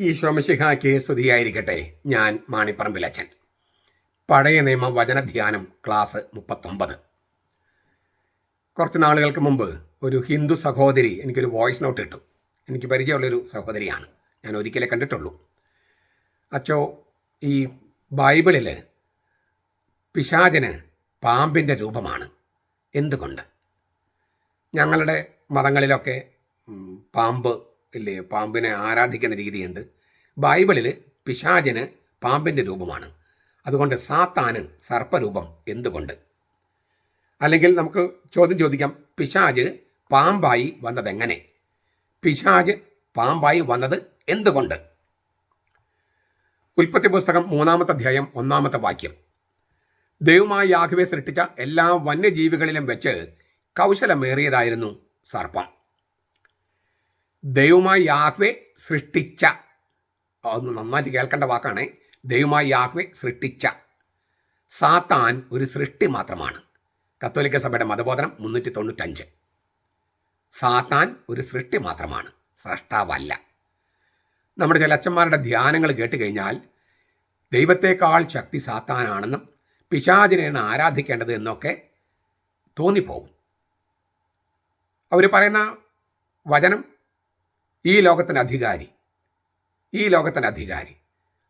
ഈശോമിശിഹായ്ക്ക് സ്തുതിയായിരിക്കട്ടെ. ഞാൻ മാണിപ്പറമ്പിലച്ചൻ പഴയ നിയമ വചനധ്യാനം ക്ലാസ് മുപ്പത്തൊമ്പത്. കുറച്ച് നാളുകൾക്ക് മുമ്പ് ഒരു ഹിന്ദു സഹോദരി എനിക്കൊരു വോയിസ് നോട്ട് ഇട്ടു. എനിക്ക് പരിചയമുള്ളൊരു സഹോദരിയാണ്. ഞാൻ ഒരിക്കലേ കണ്ടിട്ടുള്ളൂ. അച്ചോ ഈ ബൈബിളിൽ പിശാചന് പാമ്പിന്റെ രൂപമാണ്. എന്തുകൊണ്ട്? ഞങ്ങളുടെ മതങ്ങളിലൊക്കെ പാമ്പ് ഇല്ലേ പാമ്പിനെ ആരാധിക്കുന്ന രീതിയുണ്ട്. ബൈബിളിൽ പിശാചന് പാമ്പിന്റെ രൂപമാണ്. അതുകൊണ്ട് സാത്താന് സർപ്പരൂപം എന്തുകൊണ്ട്? അല്ലെങ്കിൽ നമുക്ക് ചോദ്യം ചോദിക്കാം പിശാജ് പാമ്പായി വന്നതെങ്ങനെ? പിശാജ് പാമ്പായി വന്നത് എന്തുകൊണ്ട്? ഉൽപ്പത്തി പുസ്തകം മൂന്നാമത്തെ അധ്യായം ഒന്നാമത്തെ വാക്യം. ദൈവമായ യാഹുവെ സൃഷ്ടിച്ച എല്ലാ വന്യജീവികളിലും വെച്ച് കൗശലമേറിയതായിരുന്നു സർപ്പം. ദൈവമായി യാഹ്വെ സൃഷ്ടിച്ച. അതൊന്ന് നന്നായിട്ട് കേൾക്കേണ്ട വാക്കാണ്. ദൈവമായി യാഹ്വെ സൃഷ്ടിച്ച. സാത്താൻ ഒരു സൃഷ്ടി മാത്രമാണ്. കത്തോലിക്ക സഭയുടെ മതബോധനം മുന്നൂറ്റി തൊണ്ണൂറ്റഞ്ച് സാത്താൻ ഒരു സൃഷ്ടി മാത്രമാണ്. സ്രഷ്ടാവല്ല നമ്മുടെ ചില അച്ഛന്മാരുടെ ധ്യാനങ്ങൾ കേട്ട് കഴിഞ്ഞാൽ ദൈവത്തെക്കാൾ ശക്തി സാത്താനാണെന്നും പിശാചിനെയാണ് ആരാധിക്കേണ്ടത് എന്നൊക്കെ തോന്നിപ്പോകും. അവർ പറയുന്ന വചനം ഈ ലോകത്തിന്റെ അധികാരി. ഈ ലോകത്തിന്റെ അധികാരി.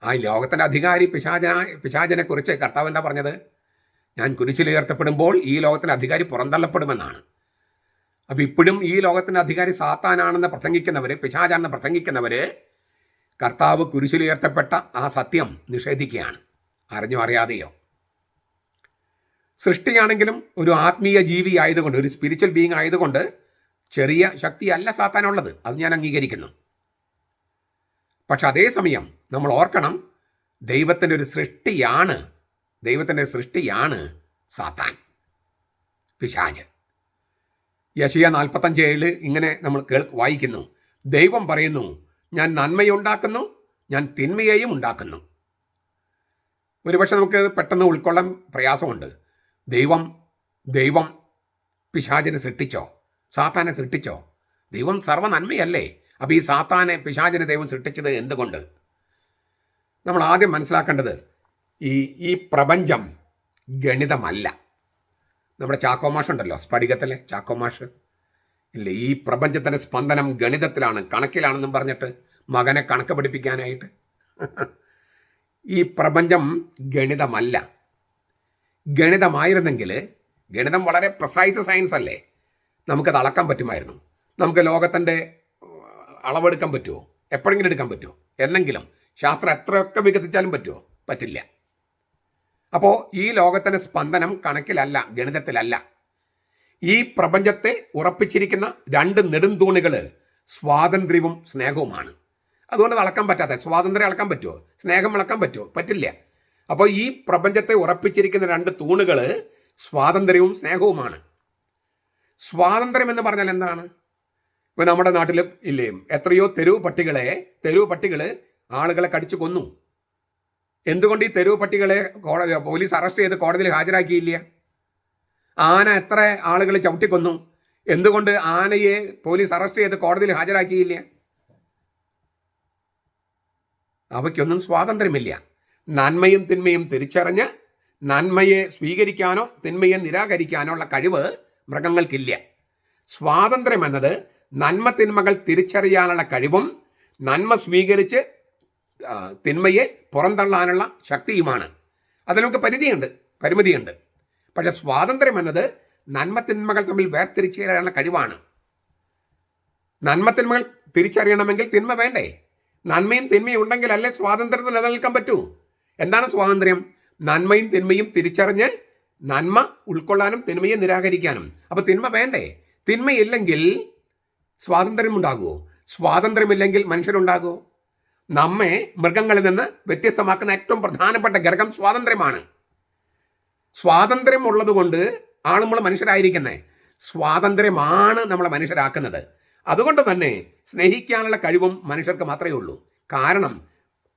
ആ ലോകത്തിന്റെ അധികാരി പിശാചന പിശാചനെ കുറിച്ച് കർത്താവ് എന്താ പറഞ്ഞത്? ഞാൻ കുരിശിലുയർത്തപ്പെടുമ്പോൾ ഈ ലോകത്തിന്റെ അധികാരി പുറന്തള്ളപ്പെടുമെന്നാണ്. അപ്പോൾ ഇപ്പോഴും ഈ ലോകത്തിന്റെ അധികാരി സാത്താനാണെന്ന് പ്രസംഗിക്കുന്നവർ പിശാചാണെന്ന് പ്രസംഗിക്കുന്നവർ കർത്താവ് കുരിശിലുയർത്തപ്പെട്ട ആ സത്യം നിഷേധിക്കുകയാണ്. അറിഞ്ഞോ അറിയാതെയോ? സൃഷ്ടിയാണെങ്കിലും ഒരു ആത്മീയ ജീവി ആയതുകൊണ്ട് ഒരു സ്പിരിച്വൽ ബീങ് ആയതുകൊണ്ട് ചെറിയ ശക്തിയല്ല സാത്താനുള്ളത്. അത് ഞാൻ അംഗീകരിക്കുന്നു. പക്ഷെ അതേസമയം നമ്മൾ ഓർക്കണം ദൈവത്തിന്റെ ഒരു സൃഷ്ടിയാണ് ദൈവത്തിന്റെ സൃഷ്ടിയാണ് സാത്താൻ പിശാജ് യശിയ നാൽപ്പത്തഞ്ച് ഏഴ് ഇങ്ങനെ നമ്മൾ കേൾ വായിക്കുന്നു. ദൈവം പറയുന്നു ഞാൻ നന്മയുണ്ടാക്കുന്നു ഞാൻ തിന്മയെയും ഉണ്ടാക്കുന്നു. ഒരുപക്ഷെ നമുക്ക് പെട്ടെന്ന് ഉൾക്കൊള്ളാൻ പ്രയാസമുണ്ട്. ദൈവം ദൈവം പിശാചിനെ സൃഷ്ടിച്ചോ? സാത്താനെ സൃഷ്ടിച്ചോ? ദൈവം സർവ നന്മയല്ലേ അപ്പോൾ ഈ സാത്താനെ പിശാചിനെ ദൈവം സൃഷ്ടിച്ചത് എന്തുകൊണ്ട്? നമ്മൾ ആദ്യം മനസ്സിലാക്കേണ്ടത് ഈ ഈ പ്രപഞ്ചം ഗണിതമല്ല. നമ്മുടെ ചാക്കോമാഷ് ഉണ്ടല്ലോ സ്ഫടികത്തിലെ ചാക്കോമാഷ് ഇല്ല ഈ പ്രപഞ്ചത്തിന്റെ സ്പന്ദനം ഗണിതത്തിലാണ് കണക്കിലാണെന്നും പറഞ്ഞിട്ട് മകനെ കണക്ക് പഠിപ്പിക്കാനായിട്ട്. ഈ പ്രപഞ്ചം ഗണിതമല്ല. ഗണിതമായിരുന്നെങ്കിൽ ഗണിതം വളരെ പ്രസൈസ് സയൻസ് അല്ലേ? നമുക്കത് അളക്കാൻ പറ്റുമായിരുന്നു. നമുക്ക് ലോകത്തിന്റെ അളവെടുക്കാൻ പറ്റുമോ എപ്പോഴെങ്കിലും എടുക്കാൻ പറ്റുമോ എന്നെങ്കിലും. ശാസ്ത്രം എത്രയൊക്കെ വികസിച്ചാലും പറ്റുമോ പറ്റില്ല. അപ്പോൾ ഈ ലോകത്തിന്റെ സ്പന്ദനം കണക്കിലല്ല ഗണിതത്തിലല്ല. ഈ പ്രപഞ്ചത്തെ ഉറപ്പിച്ചിരിക്കുന്ന രണ്ട് നെടുംതൂണുകൾ സ്വാതന്ത്ര്യവും സ്നേഹവുമാണ്. അതുകൊണ്ട് അത് അളക്കാൻ പറ്റാത്ത സ്വാതന്ത്ര്യം അളക്കാൻ പറ്റുമോ സ്നേഹം അളക്കാൻ പറ്റുമോ പറ്റില്ല. അപ്പോൾ ഈ പ്രപഞ്ചത്തെ ഉറപ്പിച്ചിരിക്കുന്ന രണ്ട് തൂണുകൾ സ്വാതന്ത്ര്യവും സ്നേഹവുമാണ്. സ്വാതന്ത്ര്യം എന്ന് പറഞ്ഞാൽ എന്താണ്? ഇപ്പൊ നമ്മുടെ നാട്ടിൽ ഇല്ലേ? എത്രയോ തെരുവ് പട്ടികളെ തെരുവ് പട്ടികൾ ആളുകളെ കടിച്ചു കൊന്നു. എന്തുകൊണ്ട് ഈ തെരുവ് പട്ടികളെ കോടതി പോലീസ് അറസ്റ്റ് ചെയ്ത് കോടതിയിൽ ഹാജരാക്കിയില്ല? ആന എത്ര ആളുകൾ ചവിട്ടിക്കൊന്നു? എന്തുകൊണ്ട് ആനയെ പോലീസ് അറസ്റ്റ് ചെയ്ത് കോടതിയിൽ ഹാജരാക്കിയില്ല? അവയ്ക്കൊന്നും സ്വാതന്ത്ര്യമില്ല. നന്മയും തിന്മയും തിരിച്ചറിഞ്ഞ് നന്മയെ സ്വീകരിക്കാനോ തിന്മയെ നിരാകരിക്കാനോ ഉള്ള കഴിവ് മൃഗങ്ങൾക്കില്ല. സ്വാതന്ത്ര്യം എന്നത് നന്മ തിന്മകൾ തിരിച്ചറിയാനുള്ള കഴിവും നന്മ സ്വീകരിച്ച് തിന്മയെ പുറന്തള്ളാനുള്ള ശക്തിയുമാണ്. അതിൽ നമുക്ക് പരിധിയുണ്ട് പരിമിതിയുണ്ട്. പക്ഷെ സ്വാതന്ത്ര്യം എന്നത് നന്മ തിന്മകൾ തമ്മിൽ വേർതിരിച്ചറിയാനുള്ള കഴിവാണ്. നന്മ തിന്മകൾ തിരിച്ചറിയണമെങ്കിൽ തിന്മ വേണ്ടേ? നന്മയും തിന്മയും ഉണ്ടെങ്കിലല്ലേ സ്വാതന്ത്ര്യത്തിന് നിലനിൽക്കാൻ പറ്റൂ? എന്താണ് സ്വാതന്ത്ര്യം? നന്മയും തിന്മയും തിരിച്ചറിഞ്ഞ് നന്മ ഉൾക്കൊള്ളാനും തിന്മയെ നിരാകരിക്കാനും. അപ്പോൾ തിന്മ വേണ്ടേ? തിന്മയില്ലെങ്കിൽ സ്വാതന്ത്ര്യം ഉണ്ടാകുമോ സ്വാതന്ത്ര്യമില്ലെങ്കിൽ മനുഷ്യരുണ്ടാകുമോ നമ്മെ മൃഗങ്ങളിൽ നിന്ന് വ്യത്യസ്തമാക്കുന്ന ഏറ്റവും പ്രധാനപ്പെട്ട ഘടകം സ്വാതന്ത്ര്യമാണ്. സ്വാതന്ത്ര്യം ഉള്ളതുകൊണ്ട് ആണ് നമ്മൾ മനുഷ്യരായിരിക്കുന്നത് സ്വാതന്ത്ര്യമാണ് നമ്മളെ മനുഷ്യരാക്കുന്നത്. അതുകൊണ്ട് തന്നെ സ്നേഹിക്കാനുള്ള കഴിവും മനുഷ്യർക്ക് മാത്രമേ ഉള്ളൂ. കാരണം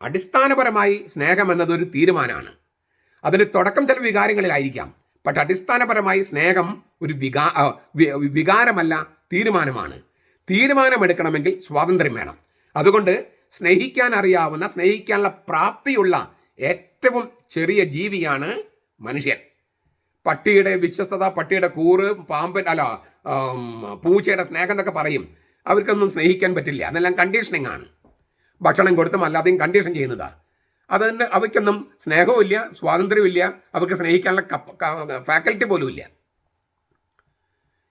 അടിസ്ഥാനപരമായി സ്നേഹം എന്നത് ഒരു തീരുമാനമാണ്. അതിന് തുടക്കം ചില വികാരങ്ങളിലായിരിക്കാം. പക്ഷെ അടിസ്ഥാനപരമായി സ്നേഹം ഒരു വികാ വികാരമല്ല തീരുമാനമാണ്. തീരുമാനമെടുക്കണമെങ്കിൽ സ്വാതന്ത്ര്യം വേണം. അതുകൊണ്ട് സ്നേഹിക്കാൻ അറിയാവുന്ന സ്നേഹിക്കാനുള്ള പ്രാപ്തിയുള്ള ഏറ്റവും ചെറിയ ജീവിയാണ് മനുഷ്യൻ. പട്ടിയുടെ വിശ്വസ്തത പട്ടിയുടെ കൂറ് പാമ്പൻ അല്ല പൂച്ചയുടെ സ്നേഹം എന്നൊക്കെ പറയും. അവർക്കൊന്നും സ്നേഹിക്കാൻ പറ്റില്ല. അതെല്ലാം കണ്ടീഷനിങ് ആണ്. ഭക്ഷണം കൊടുത്തും അല്ലാതെയും കണ്ടീഷൻ ചെയ്യുന്നതാണ് അതുകൊണ്ട് അവയ്ക്കൊന്നും സ്നേഹവുമില്ല സ്വാതന്ത്ര്യമില്ല അവർക്ക് സ്നേഹിക്കാനുള്ള ഫാക്കൽറ്റി പോലും ഇല്ല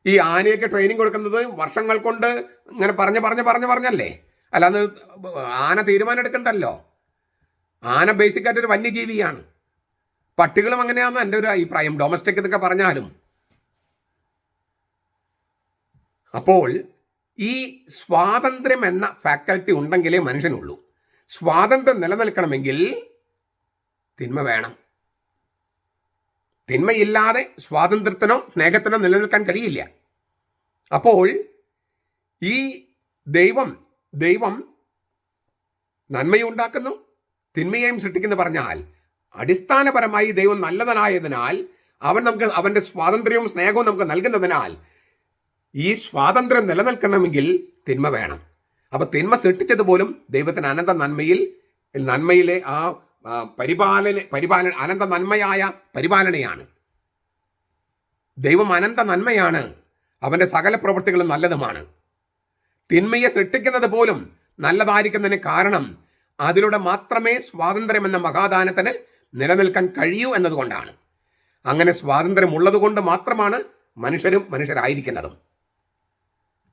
ഈ ആനയൊക്കെ ട്രെയിനിങ് കൊടുക്കുന്നത് വർഷങ്ങൾ കൊണ്ട് ഇങ്ങനെ പറഞ്ഞ് പറഞ്ഞ് പറഞ്ഞ് പറഞ്ഞല്ലേ? അല്ലാതെ ആന തീരുമാനം എടുക്കണ്ടല്ലോ. ആന ബേസിക്കായിട്ട് ഒരു വന്യജീവിയാണ്. പട്ടികളും അങ്ങനെയാണെന്ന് എന്റെ ഒരു അഭിപ്രായം. ഡൊമസ്റ്റിക് എന്നൊക്കെ പറഞ്ഞാലും. അപ്പോൾ ഈ സ്വാതന്ത്ര്യം എന്ന ഫാക്കൽറ്റി ഉണ്ടെങ്കിലേ മനുഷ്യനുള്ളൂ. സ്വാതന്ത്ര്യം നിലനിൽക്കണമെങ്കിൽ തിന്മ വേണം. തിന്മയില്ലാതെ സ്വാതന്ത്ര്യത്തിനോ സ്നേഹത്തിനോ നിലനിൽക്കാൻ കഴിയില്ല. അപ്പോൾ ഈ ദൈവം ദൈവം നന്മയുണ്ടാക്കുന്നു തിന്മയെയും സൃഷ്ടിക്കുന്നു പറഞ്ഞാൽ അടിസ്ഥാനപരമായി ദൈവം നല്ലതനായതിനാൽ അവൻ നമുക്ക് അവന്റെ സ്വാതന്ത്ര്യവും സ്നേഹവും നമുക്ക് നൽകുന്നതിനാൽ ഈ സ്വാതന്ത്ര്യം നിലനിൽക്കണമെങ്കിൽ തിന്മ വേണം. അപ്പൊ തിന്മ സൃഷ്ടിച്ചത് പോലും ദൈവത്തിന് അനന്ത നന്മയിൽ നന്മയിലെ ആ പരിപാലന പരിപാലന അനന്ത നന്മയായ പരിപാലനയാണ്. ദൈവം അനന്ത നന്മയാണ്. അവന്റെ സകല പ്രവൃത്തികളും നല്ലതുമാണ്. തിന്മയെ സൃഷ്ടിക്കുന്നത് പോലും നല്ലതായിരിക്കുന്നതിന് കാരണം അതിലൂടെ മാത്രമേ സ്വാതന്ത്ര്യം എന്ന മഹാദാനത്തിന് നിലനിൽക്കാൻ കഴിയൂ എന്നതുകൊണ്ടാണ്. അങ്ങനെ സ്വാതന്ത്ര്യം ഉള്ളതുകൊണ്ട് മാത്രമാണ് മനുഷ്യരും മനുഷ്യരായിരിക്കുന്നതും.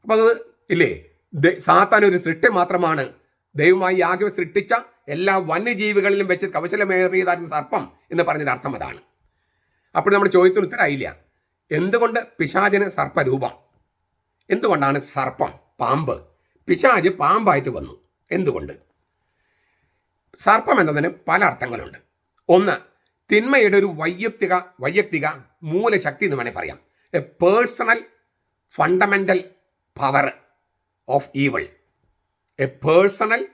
അപ്പൊ അത് ഇല്ലേ? സാത്താൻ ഒരു സൃഷ്ടി മാത്രമാണ്. ദൈവമായി ആകെ സൃഷ്ടിച്ച എല്ലാ വന്യജീവികളിലും വെച്ച് കവശലമേറിയതായിരുന്നു സർപ്പം എന്ന് പറഞ്ഞതിന്റെ അർത്ഥം അതാണ്. അപ്പോൾ നമ്മുടെ ചോദ്യത്തിന് ഉത്തരമായില്ല എന്തുകൊണ്ട് പിശാചിന് സർപ്പരൂപം? എന്തുകൊണ്ടാണ് സർപ്പം പാമ്പ്? പിശാജ് പാമ്പായിട്ട് വന്നു. എന്തുകൊണ്ട്? സർപ്പം എന്നതിന് പല അർത്ഥങ്ങളുണ്ട്. ഒന്ന് തിന്മയുടെ ഒരു വൈയക്തിക വൈയക്തിക മൂലശക്തി എന്ന് വേണേൽ പറയാം. A personal fundamental power. Of evil a personal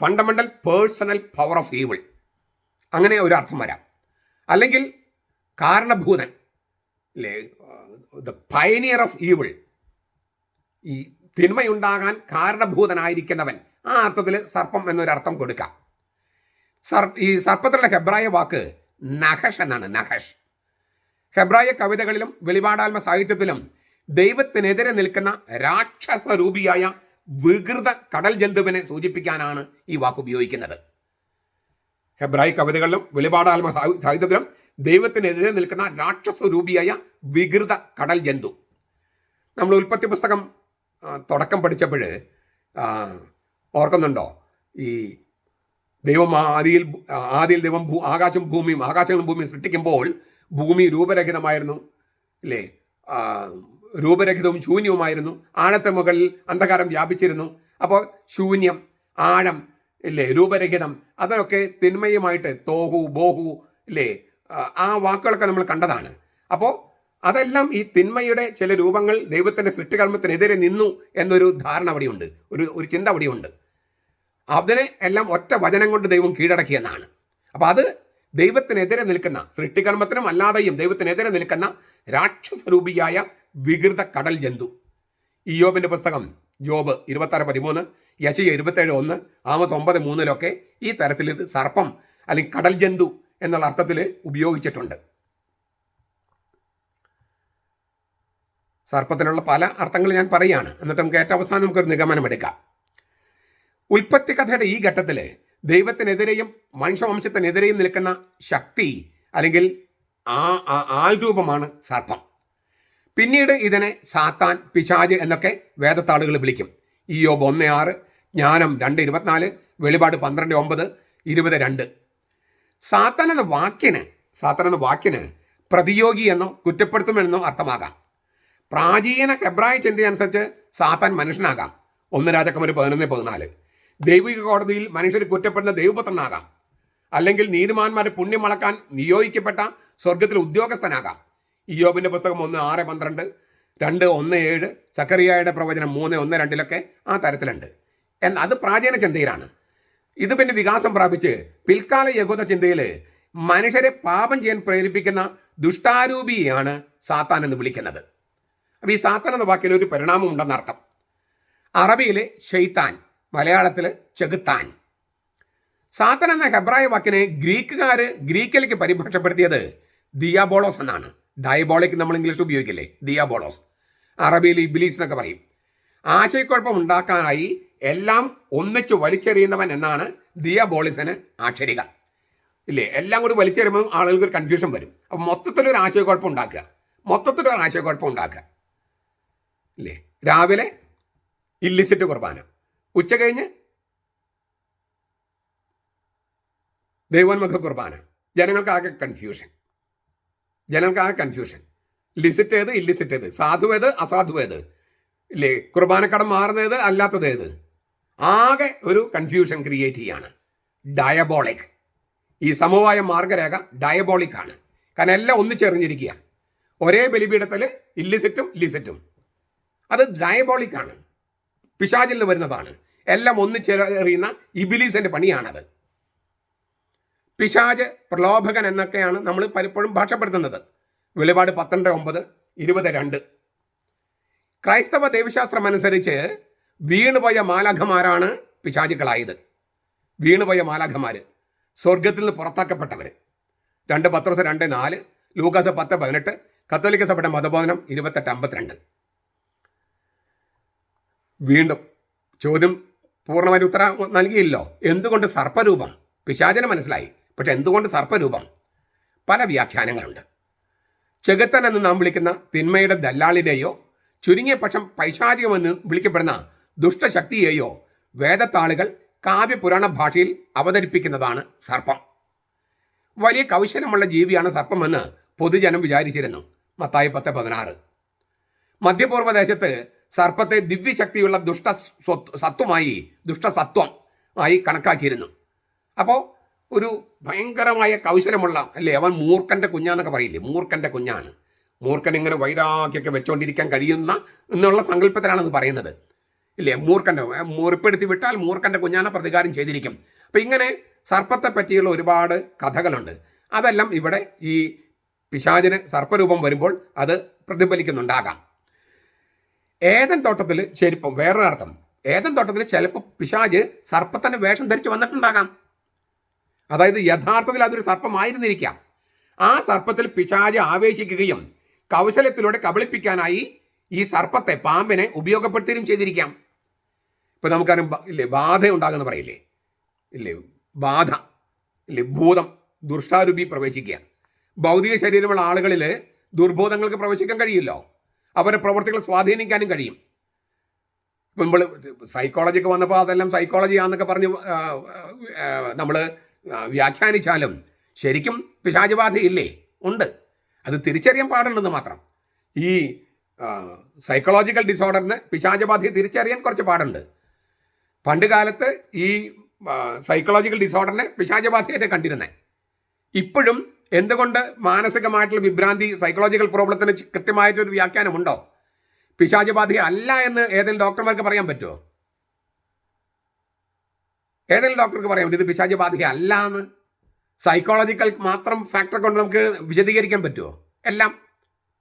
fundamental personal power of evil അങ്ങനെ ഒരു അർത്ഥം വരാം. അല്ലെങ്കിൽ കാരണഭൂതൻ അല്ലേ ദ പയനിയർ ഓഫ് ഈവിൾ ഈ തിന്മയുണ്ടാകാൻ കാരണഭൂതനായിരിക്കുന്നവൻ. ആ അർത്ഥത്തിൽ സർപ്പം എന്നൊരർത്ഥം കൊടുക്കാം. സർ ഈ സർപ്പത്തിലുള്ള ഹെബ്രായ വാക്ക് നഹഷ് എന്നാണ്. നഹഷ്. ഹെബ്രായ കവിതകളിലും വെളിപാടാത്മ സാഹിത്യത്തിലും ദൈവത്തിനെതിരെ നിൽക്കുന്ന രാക്ഷസ രൂപിയായ വികൃത കടൽ ജന്തുവിനെ സൂചിപ്പിക്കാനാണ് ഈ വാക്ക് ഉപയോഗിക്കുന്നത്. ഹെബ്രായി കവിതകളിലും വെളിപാടാത്മ സാഹി- സാഹിത്യത്തിലും ദൈവത്തിനെതിരെ നിൽക്കുന്ന രാക്ഷസ രൂപിയായ വികൃത കടൽ ജന്തു. നമ്മൾ ഉൽപ്പത്തി പുസ്തകം തുടക്കം പഠിച്ചപ്പോൾ ഓർക്കുന്നുണ്ടോ? ഈ ദൈവം ആദിയിൽ ആദിയിൽ ദൈവം ഭൂ ആകാശം ഭൂമിയും ആകാശങ്ങളും ഭൂമിയും സൃഷ്ടിക്കുമ്പോൾ ഭൂമി രൂപരഹിതമായിരുന്നു ഇല്ലേ? ആ, രൂപരഹിതവും ശൂന്യവുമായിരുന്നു. ആഴത്തെ മുകളിൽ അന്ധകാരം വ്യാപിച്ചിരുന്നു. അപ്പോൾ ശൂന്യം ആഴം ഇല്ലേ രൂപരഹിതം അതൊക്കെ തിന്മയുമായിട്ട് തോഹു ബോഹു ഇല്ലേ ആ, വാക്കുകളൊക്കെ നമ്മൾ കണ്ടതാണ്. അപ്പോൾ അതെല്ലാം ഈ തിന്മയുടെ ചില രൂപങ്ങൾ ദൈവത്തിന്റെ സൃഷ്ടികർമ്മത്തിനെതിരെ നിന്നു എന്നൊരു ധാരണ അവിടെയുണ്ട്. ഒരു ഒരു ചിന്ത അവിടെയുണ്ട്. അതിനെ എല്ലാം ഒറ്റ വചനം കൊണ്ട് ദൈവം കീഴടക്കിയെന്നാണ് അപ്പോൾ അത് ദൈവത്തിനെതിരെ നിൽക്കുന്ന സൃഷ്ടികർമ്മത്തിനും അല്ലാതെയും ദൈവത്തിനെതിരെ നിൽക്കുന്ന രാക്ഷസരൂപിയായ വികൃത കടൽ ജന്തു. ഇയോബിന്റെ പുസ്തകം ജോബ് ഇരുപത്താറ് പതിമൂന്ന് യശയ ഇരുപത്തേഴ് ഒന്ന് ആമസ് ഒമ്പത് മൂന്നിലൊക്കെ ഈ തരത്തിൽ ഇത് സർപ്പം അല്ലെങ്കിൽ കടൽ ജന്തു എന്നുള്ള അർത്ഥത്തിൽ ഉപയോഗിച്ചിട്ടുണ്ട്. സർപ്പത്തിനുള്ള പല അർത്ഥങ്ങൾ ഞാൻ പറയുകയാണ്. എന്നിട്ട് നമുക്ക് ഏറ്റവും അവസാനം നമുക്കൊരു നിഗമനം എടുക്കാം. ഉൽപ്പത്തി കഥയുടെ ഈ ഘട്ടത്തിൽ ദൈവത്തിനെതിരെയും മനുഷ്യവംശത്തിനെതിരെയും നിൽക്കുന്ന ശക്തി അല്ലെങ്കിൽ ആ- ആൾരൂപമാണ് സർപ്പം. പിന്നീട് ഇതിനെ സാത്താൻ പിശാജ് എന്നൊക്കെ വേദത്താളുകൾ വിളിക്കും. ഇയോബ് ഒന്ന് ആറ് ജ്ഞാനം രണ്ട് ഇരുപത്തിനാല് വെളിപാട് പന്ത്രണ്ട് ഒമ്പത് ഇരുപത് രണ്ട്. സാത്താൻ എന്ന വാക്കിന് സാത്താൻ എന്ന വാക്കിന് പ്രതിയോഗി എന്നോ കുറ്റപ്പെടുത്തുമെന്നോ അർത്ഥമാകാം. പ്രാചീന ഹെബ്രായ ചിന്തയനുസരിച്ച് സാത്താൻ മനുഷ്യനാകാം. ഒന്ന് രാജാക്കന്മാർ പതിനൊന്ന് പതിനാല്. ദൈവിക കോടതിയിൽ മനുഷ്യർ കുറ്റപ്പെടുന്ന ദൈവപുത്രനാകാം. അല്ലെങ്കിൽ നീതിമാന്മാരെ പുണ്യം അളക്കാൻ നിയോഗിക്കപ്പെട്ട സ്വർഗത്തിലെ ഉദ്യോഗസ്ഥനാകാം. ഇയോബിന്റെ പുസ്തകം ഒന്ന് ആറ് പന്ത്രണ്ട് രണ്ട് ഒന്ന് ഏഴ് സക്കറിയായുടെ പ്രവചനം മൂന്ന് ഒന്ന് രണ്ടിലൊക്കെ ആ തരത്തിലുണ്ട്. എന്നാൽ അത് പ്രാചീന ചിന്തയിലാണ്. ഇത് പിന്നെ വികാസം പ്രാപിച്ച് പിൽക്കാല യഹൂദ ചിന്തയിൽ മനുഷ്യരെ പാപം ചെയ്യാൻ പ്രേരിപ്പിക്കുന്ന ദുഷ്ടാരൂപിയാണ് സാത്താൻ എന്ന് വിളിക്കുന്നത്. അപ്പോൾ ഈ സാത്താൻ എന്ന വാക്കിൽ ഒരു പരിണാമം ഉണ്ടെന്നർത്ഥം അറബിയിൽ ഷെയ്ത്താൻ മലയാളത്തിൽ ചെകുത്താൻ. സാത്താൻ എന്ന ഹെബ്രായ വാക്കിനെ ഗ്രീക്കുകാർ ഗ്രീക്കിലേക്ക് പരിഭാഷപ്പെടുത്തിയത് ദിയാബോളോസ് എന്നാണ്. ഡയബോളിക് നമ്മൾ ഇംഗ്ലീഷ് ഉപയോഗിക്കില്ലേ? ദിയാബോളോസ് അറബിയിൽ ഇബിലീസ് എന്നൊക്കെ പറയും. ആശയക്കുഴപ്പം ഉണ്ടാക്കാനായി എല്ലാം ഒന്നിച്ച് വലിച്ചെറിയുന്നവൻ എന്നാണ് ദിയാബോളിസിന് ആക്ഷരിക ഇല്ലേ? എല്ലാം കൂടി വലിച്ചെറിയുമ്പോൾ ആളുകൾക്ക് ഒരു കൺഫ്യൂഷൻ വരും. അപ്പം മൊത്തത്തിലൊരു ആശയക്കുഴപ്പം ഉണ്ടാക്കുക. മൊത്തത്തിലൊരു ആശയക്കുഴപ്പം ഉണ്ടാക്കുക. ഇല്ലേ? രാവിലെ ഇല്ലിസിറ്റ് കുർബാന. ഉച്ച കഴിഞ്ഞ് ദൈവോന്മുഖ കുർബാന. ജനങ്ങൾക്കാകെ കൺഫ്യൂഷൻ ജനങ്ങൾക്കാകെ കൺഫ്യൂഷൻ ലിസിറ്റ് ഏത് ഇല്ലിസിറ്റ് ഏത്? സാധു ഏത് അസാധു ഏത്? ഇല്ലേ? കുർബാനക്കടം മാറുന്നത് അല്ലാത്തത് ഏത്? ആകെ ഒരു കൺഫ്യൂഷൻ ക്രിയേറ്റ് ചെയ്യാണ്. ഡയബോളിക് ഈ സമവായ മാർഗരേഖ ഡയബോളിക് ആണ്. കാരണം എല്ലാം ഒന്നിച്ചെറിഞ്ഞിരിക്കുക. ഒരേ ബലിപീഠത്തിൽ ഇല്ലിസിറ്റും ലിസിറ്റും അത് ഡയബോളിക് ആണ്. പിശാചിൽ നിന്ന് വരുന്നതാണ്. എല്ലാം ഒന്നിച്ചെറിയുന്ന ഇബിലീസിന്റെ പണിയാണത്. പിശാജ് പ്രലോഭകൻ എന്നൊക്കെയാണ് നമ്മൾ പലപ്പോഴും ഭാഷപ്പെടുത്തുന്നത്. വെളിപാട് പന്ത്രണ്ട് ഒമ്പത് ഇരുപത് രണ്ട്. ക്രൈസ്തവ ദൈവശാസ്ത്രം അനുസരിച്ച് വീണുപോയ മാലാഖമാരാണ് പിശാചുക്കളായത്. വീണുപോയ മാലാഖമാർ സ്വർഗത്തിൽ നിന്ന് പുറത്താക്കപ്പെട്ടവർ രണ്ട് പത്രോസ് രണ്ട് നാല് ലൂക്കാസ് പത്ത് പതിനെട്ട് കത്തോലിക്ക സഭയുടെ മതബോധനം ഇരുപത്തെട്ട് അമ്പത്തിരണ്ട്. വീണ്ടും ചോദ്യം പൂർണമായിട്ട് ഉത്തരം നൽകിയില്ലോ? എന്തുകൊണ്ട് സർപ്പരൂപം? പിശാചന മനസ്സിലായി. പക്ഷെ എന്തുകൊണ്ട് സർപ്പരൂപം? പല വ്യാഖ്യാനങ്ങളുണ്ട്. ചെകുത്തൻ എന്ന് നാം വിളിക്കുന്ന തിന്മയുടെ ദല്ലാളിനെയോ ചുരുങ്ങിയ പക്ഷം പൈശാചികമെന്ന് വിളിക്കപ്പെടുന്ന ദുഷ്ടശക്തിയെയോ വേദത്താളുകൾ കാവ്യപുരാണ ഭാഷയിൽ അവതരിപ്പിക്കുന്നതാണ് സർപ്പം. വലിയ കൗശലമുള്ള ജീവിയാണ് സർപ്പമെന്ന് പൊതുജനം വിചാരിച്ചിരുന്നു. മത്തായി പത്ത് പതിനാറ്. മധ്യപൂർവദേശത്ത് സർപ്പത്തെ ദിവ്യശക്തിയുള്ള ദുഷ്ട സ്വത്ത് സത്വമായി ദുഷ്ടസത്വം ആയി കണക്കാക്കിയിരുന്നു. അപ്പോൾ ഒരു ഭയങ്കരമായ കൗശലമുള്ള അല്ലേ? അവൻ മൂർഖന്റെ കുഞ്ഞാന്നൊക്കെ പറയില്ലേ? മൂർഖന്റെ കുഞ്ഞാണ്. മൂർഖൻ ഇങ്ങനെ വൈരാഗ്യമൊക്കെ വെച്ചുകൊണ്ടിരിക്കാൻ കഴിയുന്ന എന്നുള്ള സങ്കല്പത്തിലാണെന്ന് പറയുന്നത്. ഇല്ലേ? മൂർഖന്റെ മുറിപ്പെടുത്തി വിട്ടാൽ മൂർഖന്റെ കുഞ്ഞാനെ പ്രതികാരം ചെയ്തിരിക്കും. അപ്പം ഇങ്ങനെ സർപ്പത്തെ പറ്റിയുള്ള ഒരുപാട് കഥകളുണ്ട്. അതെല്ലാം ഇവിടെ ഈ പിശാചിന് സർപ്പരൂപം വരുമ്പോൾ അത് പ്രതിഫലിക്കുന്നുണ്ടാകാം. ഏതൻ തോട്ടത്തിൽ ശരിപ്പം വേറൊരർത്ഥം. ഏതൻ തോട്ടത്തിൽ ചിലപ്പോൾ പിശാജ് സർപ്പത്തിന്റെ വേഷം ധരിച്ച് വന്നിട്ടുണ്ടാകാം. അതായത് യഥാർത്ഥത്തിൽ അതൊരു സർപ്പമായിരുന്നിരിക്കാം. ആ സർപ്പത്തിൽ പിശാജ് ആവേശിക്കുകയും കൗശലത്തിലൂടെ കബളിപ്പിക്കാനായി ഈ സർപ്പത്തെ പാമ്പിനെ ഉപയോഗപ്പെടുത്തുകയും ചെയ്തിരിക്കാം. ഇപ്പം നമുക്കറിയാം ഇല്ലേ ബാധ ഉണ്ടാകുന്ന പറയില്ലേ? ഇല്ലേ ബാധ ഇല്ലേ ഭൂതം ദുഷ്ടാരൂപി പ്രവേശിക്കുക. ഭൗതിക ശരീരമുള്ള ആളുകളിൽ ദുർബോധങ്ങൾക്ക് പ്രവേശിക്കാൻ കഴിയില്ലോ. അവരുടെ പ്രവർത്തികൾ സ്വാധീനിക്കാനും കഴിയും. ഇപ്പം നമ്മൾ സൈക്കോളജിക്ക് വന്നപ്പോൾ അതെല്ലാം സൈക്കോളജി ആണെന്നൊക്കെ പറഞ്ഞ് നമ്മൾ വ്യാഖ്യാനിച്ചാലും ശരിക്കും പിശാചുബാധയില്ലേ? ഉണ്ട്. അത് തിരിച്ചറിയാൻ പാടുണ്ടെന്ന് മാത്രം. ഈ സൈക്കോളജിക്കൽ ഡിസോർഡറിന് പിശാചുബാധയെ തിരിച്ചറിയാൻ കുറച്ച് പാടുണ്ട്. പണ്ട് കാലത്ത് ഈ സൈക്കോളജിക്കൽ ഡിസോർഡറിനെ പിശാചുബാധയായിട്ട് കണ്ടിരുന്നത് ഇപ്പോഴും എന്തുകൊണ്ട് മാനസികമായിട്ടുള്ള വിഭ്രാന്തി സൈക്കോളജിക്കൽ പ്രോബ്ലത്തിന് കൃത്യമായിട്ടൊരു വ്യാഖ്യാനമുണ്ടോ? പിശാചബാധ അല്ല എന്ന് ഏതെങ്കിലും ഡോക്ടർമാർക്ക് പറയാൻ പറ്റുമോ ഏതെങ്കിലും ഡോക്ടർക്ക് പറയാം ഇത് ഇത് പിശാചുബാധ അല്ല എന്ന് സൈക്കോളജിക്കൽ മാത്രം ഫാക്ടർ കൊണ്ട് നമുക്ക് വിശദീകരിക്കാൻ പറ്റുമോ എല്ലാം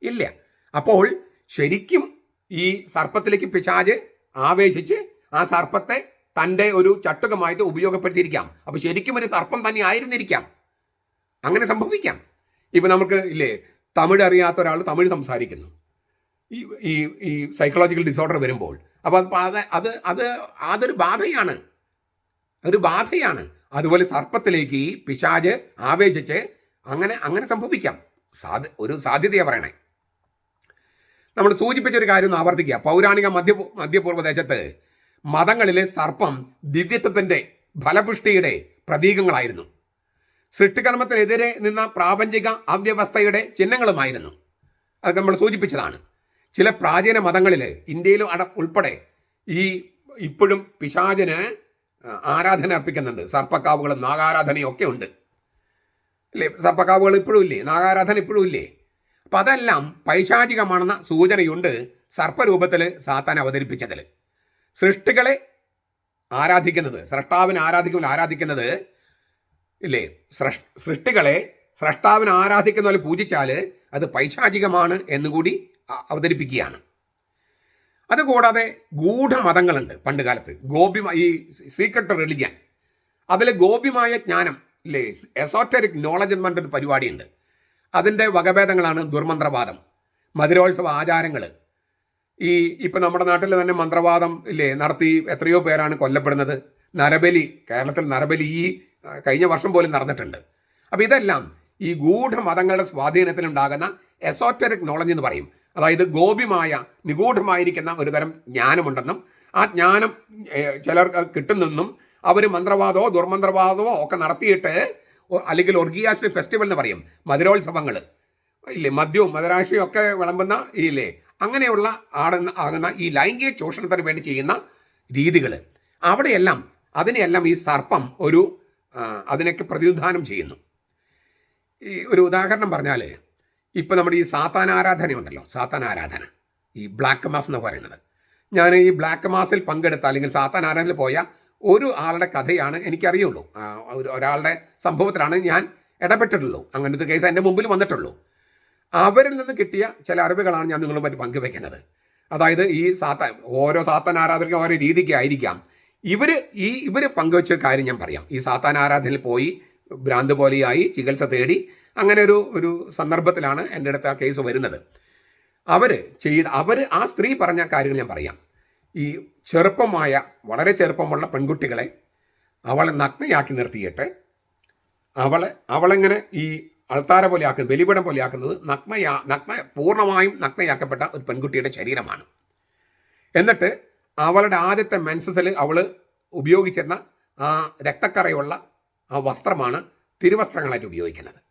ഇല്ല. അപ്പോൾ ശരിക്കും ഈ സർപ്പത്തിലേക്ക് പിശാജ് ആവേശിച്ച് ആ സർപ്പത്തെ തന്റെ ഒരു ചട്ടുകമായിട്ട് ഉപയോഗപ്പെടുത്തിയിരിക്കാം. അപ്പോൾ ശരിക്കും ഒരു സർപ്പം തന്നെ ആയിരുന്നിരിക്കാം. അങ്ങനെ സംഭവിക്കാം. ഇപ്പം നമുക്ക് ഇല്ലേ തമിഴ് അറിയാത്ത ഒരാൾ തമിഴ് സംസാരിക്കുന്നു. ഈ ഈ ഈ സൈക്കോളജിക്കൽ ഡിസോർഡർ വരുമ്പോൾ. അപ്പോൾ അത് അത് അത് അതൊരു ബാധയാണ്. ഒരു ബാധയാണ്. അതുപോലെ സർപ്പത്തിലേക്ക് പിശാജ് ആവേശിച്ച് അങ്ങനെ അങ്ങനെ സംഭവിക്കാം. സാധ്യ ഒരു സാധ്യതയാണ് പറയണേ. നമ്മൾ സൂചിപ്പിച്ച ഒരു കാര്യം ഒന്ന് ആവർത്തിക്കുക. പൗരാണിക മധ്യ മധ്യപൂർവ ദേശത്ത് മതങ്ങളിലെ സർപ്പം ദിവ്യത്വത്തിന്റെ ഫലപുഷ്ടിയുടെ പ്രതീകങ്ങളായിരുന്നു. സൃഷ്ടികർമ്മത്തിനെതിരെ നിന്ന പ്രാപഞ്ചിക അവ്യവസ്ഥയുടെ ചിഹ്നങ്ങളുമായിരുന്നു. അത് നമ്മൾ സൂചിപ്പിച്ചതാണ്. ചില പ്രാചീന മതങ്ങളിൽ ഇന്ത്യയിലും അട ഉൾപ്പെടെ ഈ ഇപ്പോഴും പിശാചിന് ആരാധന അർപ്പിക്കുന്നുണ്ട്. സർപ്പക്കാവുകളും നാഗാരാധനയും ഒക്കെ ഉണ്ട്. അല്ലേ സർപ്പക്കാവുകൾ ഇപ്പോഴും ഇല്ലേ? നാഗാരാധന ഇപ്പോഴും ഇല്ലേ? അപ്പം അതെല്ലാം പൈശാചികമാണെന്ന സൂചനയുണ്ട് സർപ്പരൂപത്തിൽ സാത്താൻ അവതരിപ്പിച്ചതിൽ. സൃഷ്ടികളെ ആരാധിക്കുന്നത് സ്രഷ്ടാവിനെ ആരാധിക്കുമ്പോൾ ആരാധിക്കുന്നത് ഇല്ലേ? സൃഷ്ടികളെ സ്രഷ്ടാവിനെ ആരാധിക്കുന്ന പോലെ പൂജിച്ചാൽ അത് പൈശാചികമാണ് എന്നുകൂടി അവതരിപ്പിക്കുകയാണ്. അതുകൂടാതെ ഗൂഢമതങ്ങളുണ്ട് പണ്ട് കാലത്ത് ഗോപി ഈ സീക്രട്ട് റിലിജ്യൻ അതിൽ ഗോപ്യമായ ജ്ഞാനം ഇല്ലേ എസോറ്ററിക് നോളജ് എന്ന് പറഞ്ഞൊരു പരിപാടിയുണ്ട്. അതിന്റെ വകഭേദങ്ങളാണ് ദുർമന്ത്രവാദം മധുരോത്സവ ആചാരങ്ങൾ ഈ ഇപ്പം നമ്മുടെ നാട്ടിൽ തന്നെ മന്ത്രവാദം ഇല്ലേ നടത്തി എത്രയോ പേരാണ് കൊല്ലപ്പെടുന്നത്. നരബലി കേരളത്തിൽ നരബലി ഈ കഴിഞ്ഞ വർഷം പോലും നടന്നിട്ടുണ്ട്. അപ്പോൾ ഇതെല്ലാം ഈ ഗൂഢമതങ്ങളുടെ സ്വാധീനത്തിലുണ്ടാകുന്ന എസോറ്ററിക് നോളജ് എന്ന് പറയും. അതായത് ഗോപ്യമായ നിഗൂഢമായിരിക്കുന്ന ഒരു തരം ജ്ഞാനമുണ്ടെന്നും ആ ജ്ഞാനം ചിലർ കിട്ടുന്നെന്നും അവർ മന്ത്രവാദമോ ദുർമന്ത്രവാദമോ ഒക്കെ നടത്തിയിട്ട് അല്ലെങ്കിൽ ഒർഗിയാസ് ഫെസ്റ്റിവൽ എന്ന് പറയും മധുരോത്സവങ്ങൾ ഇല്ലേ? മദ്യവും മധുരാശിയും ഒക്കെ വിളമ്പുന്ന ഇല്ലേ? അങ്ങനെയുള്ള ആടുന്ന ആകുന്ന ഈ ലൈംഗിക ചൂഷണത്തിന് വേണ്ടി ചെയ്യുന്ന രീതികൾ അവിടെയെല്ലാം അതിനെയെല്ലാം ഈ സർപ്പം ഒരു അതിനൊക്കെ പ്രതിനിധാനം ചെയ്യുന്നു. ഈ ഒരു ഉദാഹരണം പറഞ്ഞാൽ ഇപ്പം നമ്മുടെ ഈ സാത്താൻ ആരാധനയുണ്ടല്ലോ സാത്താൻ ആരാധന ഈ ബ്ലാക്ക് മാസ് എന്ന് പറയുന്നത്. ഞാൻ ഈ ബ്ലാക്ക് മാസിൽ പങ്കെടുത്ത അല്ലെങ്കിൽ സാത്താൻ ആരാധനയിൽ പോയ ഒരു ആളുടെ കഥയാണ് എനിക്കറിയുള്ളൂ. ഒരാളുടെ സംഭവത്തിലാണ് ഞാൻ ഇടപെട്ടിട്ടുള്ളൂ. അങ്ങനത്തെ കേസ് എന്റെ മുമ്പിൽ വന്നിട്ടുള്ളൂ. അവരിൽ നിന്ന് കിട്ടിയ ചില അറിവുകളാണ് ഞാൻ നിങ്ങളുമായിട്ട് പങ്കുവെക്കുന്നത്. അതായത് ഈ സാത്താൻ ഓരോ സാത്താൻ ആരാധനയ്ക്കും ഓരോ രീതിക്കായിരിക്കാം ഇവർ ഈ ഇവർ പങ്കുവെച്ച കാര്യം ഞാൻ പറയാം. ഈ സാത്താൻ ആരാധനയിൽ പോയി ഭ്രാന്ത് പോലെയായി ചികിത്സ തേടി അങ്ങനെ ഒരു ഒരു സന്ദർഭത്തിലാണ് എന്റെ അടുത്ത് ആ കേസ് വരുന്നത്. അവർ ചെയ്ത് അവർ ആ സ്ത്രീ പറഞ്ഞ കാര്യങ്ങൾ ഞാൻ പറയാം. ഈ ചെറുപ്പമായ വളരെ ചെറുപ്പമുള്ള പെൺകുട്ടികളെ അവളെ നഗ്നയാക്കി നിർത്തിയിട്ട് അവളെ അവളെങ്ങനെ ഈ അൾത്താര പോലെ ആക്കുന്നത് ബലിപടം പോലെ ആക്കുന്നത് നഗ്നയാ നഗ്ന പൂർണമായും നഗ്നയാക്കപ്പെട്ട ഒരു പെൺകുട്ടിയുടെ ശരീരമാണ്. എന്നിട്ട് അവളുടെ ആദ്യത്തെ മെൻസസിൽ അവൾ ഉപയോഗിച്ചിരുന്ന ആ രക്തക്കറയുള്ള ആ വസ്ത്രമാണ് തിരുവസ്ത്രങ്ങളായിട്ട് ഉപയോഗിക്കുന്നത്.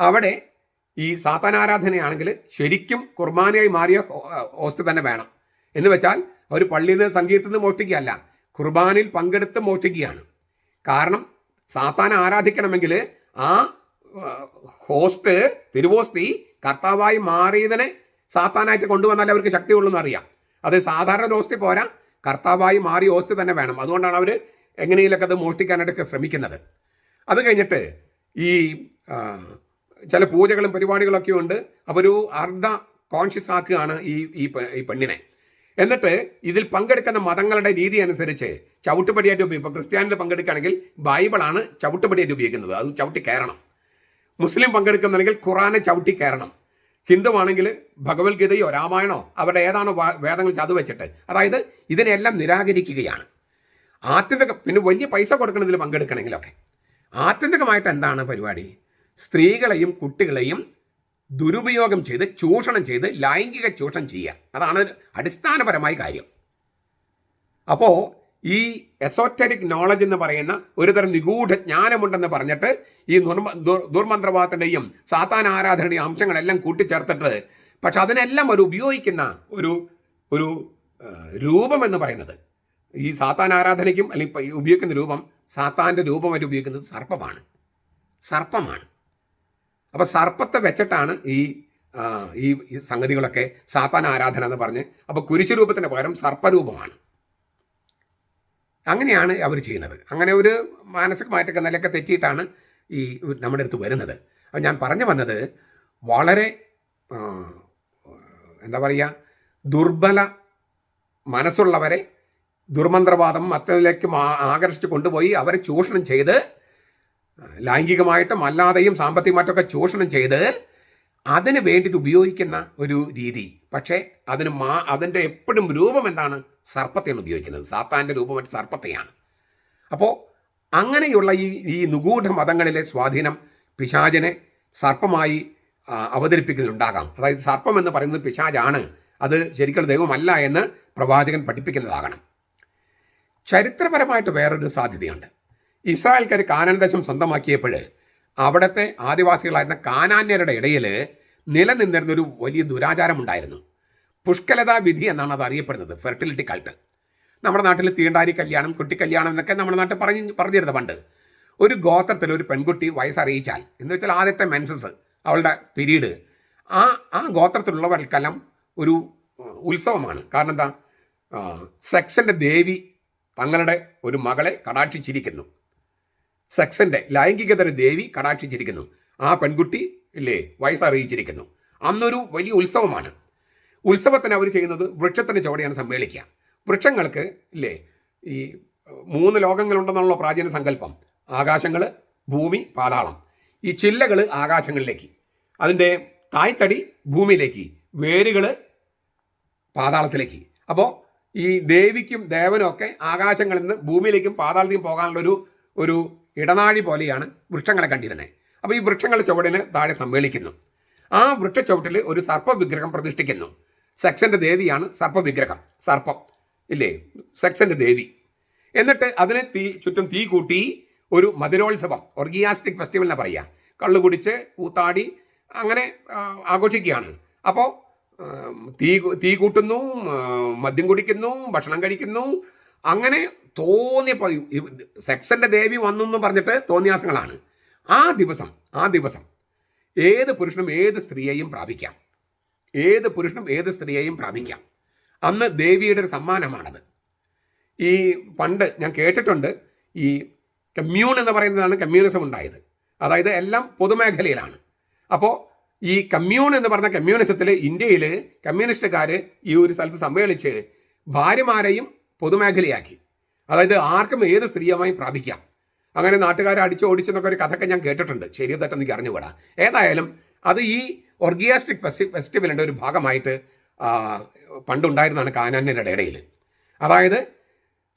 അവിടെ ഈ സാത്താനാരാധനയാണെങ്കിൽ ശരിക്കും കുർബാനയായി മാറിയ ഹോസ്റ്റ് തന്നെ വേണം. എന്ന് വെച്ചാൽ ഒരു പള്ളിയിൽ നിന്ന് സംഗീതത്തിൽ നിന്ന് മോഷ്ടിക്കുകയല്ല കുർബാനയിൽ പങ്കെടുത്ത് മോഷ്ടിക്കുകയാണ്. കാരണം സാത്താൻ ആരാധിക്കണമെങ്കിൽ ആ ഹോസ്റ്റ് തിരുവോസ്തി കർത്താവായി മാറിയതിനെ സാത്താനായിട്ട് കൊണ്ടുവന്നാലേ അവർക്ക് ശക്തി ശക്തിയുള്ളൂ എന്നറിയാം അത് സാധാരണ ഹോസ്തി പോരാ കർത്താവായി മാറി ഹോസ്റ്റ് തന്നെ വേണം. അതുകൊണ്ടാണ് അവർ എങ്ങനെയെങ്കിലൊക്കെ അത് മോഷ്ടിക്കാനായിട്ടൊക്കെ ശ്രമിക്കുന്നത്. അത് കഴിഞ്ഞിട്ട് ഈ ചില പൂജകളും പരിപാടികളൊക്കെ ഉണ്ട്. അപ്പോൾ ഒരു അർദ്ധ കോൺഷ്യസ് ആക്കുകയാണ് ഈ ഈ പെണ്ണിനെ. എന്നിട്ട് ഇതിൽ പങ്കെടുക്കുന്ന മതങ്ങളുടെ രീതി അനുസരിച്ച് ചവിട്ടുപടിയായിട്ട് ഉപയോഗിക്കും ഇപ്പോൾ ക്രിസ്ത്യാനിൽ പങ്കെടുക്കുകയാണെങ്കിൽ ബൈബിളാണ് ചവിട്ടുപടിയായിട്ട് ഉപയോഗിക്കുന്നത്. അത് ചവിട്ടി കയറണം. മുസ്ലിം പങ്കെടുക്കുന്നുണ്ടെങ്കിൽ ഖുറാനെ ചവിട്ടി കയറണം. ഹിന്ദുവാണെങ്കിൽ ഭഗവത്ഗീതയോ രാമായണോ അവരുടെ ഏതാണോ വേദങ്ങൾ ചതു വെച്ചിട്ട്. അതായത് ഇതിനെല്ലാം നിരാകരിക്കുകയാണ്. ആത്യന്തിക പിന്നെ വലിയ പൈസ കൊടുക്കണതിൽ പങ്കെടുക്കണമെങ്കിലൊക്കെ. ആത്യന്തികമായിട്ട് എന്താണ് പരിപാടി? സ്ത്രീകളെയും കുട്ടികളെയും ദുരുപയോഗം ചെയ്ത് ചൂഷണം ചെയ്ത് ലൈംഗിക ചൂഷണം ചെയ്യുക. അതാണ് അടിസ്ഥാനപരമായ കാര്യം. അപ്പോൾ ഈ എസോറ്ററിക് നോളജ് എന്ന് പറയുന്ന ഒരുതരം നിഗൂഢ ജ്ഞാനമുണ്ടെന്ന് പറഞ്ഞിട്ട് ഈ ദുർമ ദുർ- ദുർമന്ത്രവാദത്തിന്റെയും സാത്താൻ ആരാധനയുടെയും അംശങ്ങളെല്ലാം കൂട്ടിച്ചേർത്തിട്ട് പക്ഷെ അതിനെല്ലാം ഒരു ഉപയോഗിക്കുന്ന ഒരു ഒരു രൂപം എന്ന് പറയുന്നത്. ഈ സാത്താൻ ആരാധനയ്ക്കും അല്ലെങ്കിൽ ഉപയോഗിക്കുന്ന രൂപം സാത്താന്റെ രൂപമായിട്ട് ഉപയോഗിക്കുന്നത് സർപ്പമാണ്. സർപ്പമാണ്. അപ്പോൾ സർപ്പത്തെ വെച്ചിട്ടാണ് ഈ ഈ സംഗതികളൊക്കെ സാത്താൻ ആരാധന എന്ന് പറഞ്ഞ് അപ്പോൾ കുരിശ് രൂപത്തിന് പകരം സർപ്പരൂപമാണ്. അങ്ങനെയാണ് അവർ ചെയ്യുന്നത്. അങ്ങനെ ഒരു മാനസികമായിട്ടൊക്കെ നിലയൊക്കെ തെറ്റിയിട്ടാണ് ഈ നമ്മുടെ അടുത്ത് വരുന്നത്. അപ്പം ഞാൻ പറഞ്ഞു വന്നത് വളരെ എന്താ പറയുക ദുർബല മനസ്സുള്ളവരെ ദുർമന്ത്രവാദം മറ്റതിലേക്ക് ആകർഷിച്ച് കൊണ്ടുപോയി അവരെ ചൂഷണം ചെയ്ത് ലൈംഗികമായിട്ടും അല്ലാതെയും സാമ്പത്തികമായിട്ടൊക്കെ ചൂഷണം ചെയ്ത് അതിന് വേണ്ടിയിട്ട് ഉപയോഗിക്കുന്ന ഒരു രീതി. പക്ഷേ അതിന് മാ അതിന്റെ എപ്പോഴും രൂപം എന്താണ്? സർപ്പത്തെയാണ് ഉപയോഗിക്കുന്നത്. സാത്താന്റെ രൂപമായിട്ട് സർപ്പത്തെയാണ്. അപ്പോൾ അങ്ങനെയുള്ള ഈ ഈ നിഗൂഢ മതങ്ങളിലെ സ്വാധീനം പിശാചിനെ സർപ്പമായി അവതരിപ്പിക്കുന്നുണ്ടാകാം അതായത് സർപ്പം എന്ന് പറയുന്നത് പിശാചാണ്. അത് ശരിക്കും ദൈവമല്ല എന്ന് പ്രവാചകൻ പഠിപ്പിക്കുന്നതാകണം. ചരിത്രപരമായിട്ട് വേറൊരു സാധ്യതയുണ്ട്. ഇസ്രായേൽക്കാർ കാനാൻ ദേശം സ്വന്തമാക്കിയപ്പോൾ അവിടുത്തെ ആദിവാസികളായിരുന്ന കാനാന്യരുടെ ഇടയിൽ നിലനിന്നിരുന്നൊരു വലിയ ദുരാചാരമുണ്ടായിരുന്നു. പുഷ്കലതാ വിധി എന്നാണ് അത് അറിയപ്പെടുന്നത് ഫെർട്ടിലിറ്റി കൾട്ട് നമ്മുടെ നാട്ടിൽ തീണ്ടാരി കല്യാണം കുട്ടി കല്യാണം എന്നൊക്കെ നമ്മുടെ നാട്ടിൽ പറഞ്ഞ് പറഞ്ഞിരുന്നത് പണ്ട്. ഒരു ഗോത്രത്തിൽ ഒരു പെൺകുട്ടി വയസ്സറിയിച്ചാൽ എന്ന് വെച്ചാൽ ആദ്യത്തെ മെൻസസ് അവളുടെ പിരീഡ് ആ ആ ഗോത്രത്തിലുള്ളവർക്കെല്ലാം ഒരു ഉത്സവമാണ്. കാരണം എന്താ? സെക്സിന്റെ ദേവി തങ്ങളുടെ ഒരു മകളെ കടാക്ഷിച്ചിരിക്കുന്നു. സെക്സിന്റെ ലൈംഗികതയുടെ ദേവി കടാക്ഷിച്ചിരിക്കുന്നു. ആ പെൺകുട്ടി ഇല്ലേ വയസ്സറിയിച്ചിരിക്കുന്നു. അന്നൊരു വലിയ ഉത്സവമാണ്. ഉത്സവത്തിന് അവർ ചെയ്യുന്നത് വൃക്ഷത്തിന് ചുവടെയാണ് സമ്മേളിക്കുക. വൃക്ഷങ്ങൾക്ക് ഇല്ലേ ഈ മൂന്ന് ലോകങ്ങളുണ്ടെന്നുള്ള പ്രാചീന സങ്കല്പം. ആകാശങ്ങൾ ഭൂമി പാതാളം. ഈ ചില്ലകൾ ആകാശങ്ങളിലേക്ക്. അതിന്റെ തായ്തടി ഭൂമിയിലേക്ക്. വേരുകൾ പാതാളത്തിലേക്ക്. അപ്പോൾ ഈ ദേവിക്കും ദേവനും ഒക്കെ ആകാശങ്ങളിൽ നിന്ന് ഭൂമിയിലേക്കും പാതാളത്തിലേക്കും പോകാനുള്ളൊരു ഒരു ഇടനാഴി പോലെയാണ് വൃക്ഷങ്ങളെ കണ്ടിരുന്നത് അപ്പോൾ ഈ വൃക്ഷങ്ങൾ ചുവടിന് താഴെ സമ്മേളിക്കുന്നു. ആ വൃക്ഷച്ചുവട്ടിൽ ഒരു സർപ്പവിഗ്രഹം പ്രതിഷ്ഠിക്കുന്നു. സെക്സന്റെ ദേവിയാണ് സർപ്പവിഗ്രഹം സർപ്പം ഇല്ലേ? സെക്സന്റെ ദേവി. എന്നിട്ട് അതിനെ തീ ചുറ്റും തീ കൂട്ടി ഒരു മധുരോത്സവം ഒർഗിയാസ്റ്റിക് ഫെസ്റ്റിവൽ എന്നാ പറയുക കള്ളു കുടിച്ച് കൂത്താടി അങ്ങനെ ആഘോഷിക്കുകയാണ്. അപ്പോൾ തീ തീ കൂട്ടുന്നു മദ്യം കുടിക്കുന്നു ഭക്ഷണം കഴിക്കുന്നു. അങ്ങനെ തോന്നിയ സെക്സന്റെ ദേവി വന്നു എന്ന് പറഞ്ഞിട്ട് തോന്നിയാസങ്ങളാണ്. ആ ദിവസം ആ ദിവസം ഏത് പുരുഷനും ഏത് സ്ത്രീയെയും പ്രാപിക്കാം. ഏത് പുരുഷനും ഏത് സ്ത്രീയെയും പ്രാപിക്കാം. അന്ന് ദേവിയുടെ ഒരു സമ്മാനമാണത്. ഈ പണ്ട് ഞാൻ കേട്ടിട്ടുണ്ട് ഈ കമ്മ്യൂൺ എന്ന് പറയുന്നതാണ് കമ്മ്യൂണിസം ഉണ്ടായത്. അതായത് എല്ലാം പൊതുമേഖലയിലാണ്. അപ്പോൾ ഈ കമ്മ്യൂൺ എന്ന് പറഞ്ഞ കമ്മ്യൂണിസത്തിൽ ഇന്ത്യയിൽ കമ്മ്യൂണിസ്റ്റുകാർ ഈ ഒരു സ്ഥലത്ത് സമ്മേളിച്ച് ഭാര്യമാരെയും പൊതുമേഖലയാക്കി. അതായത് ആർക്കും ഏത് സ്ത്രീയുമായും പ്രാപിക്കാം. അങ്ങനെ നാട്ടുകാരെ അടിച്ചു ഓടിച്ചെന്നൊക്കെ ഒരു കഥയൊക്കെ ഞാൻ കേട്ടിട്ടുണ്ട്. ശരിയോ തെറ്റെന്ന് എനിക്ക് അറിഞ്ഞുകൂടാ. ഏതായാലും അത് ഈ ഒർഗിയാസ്റ്റിക് ഫെസ്റ്റി ഫെസ്റ്റിവലിന്റെ ഒരു ഭാഗമായിട്ട് പണ്ടുണ്ടായിരുന്നതാണ് കാനാന്യരുടെ ഇടയിൽ. അതായത്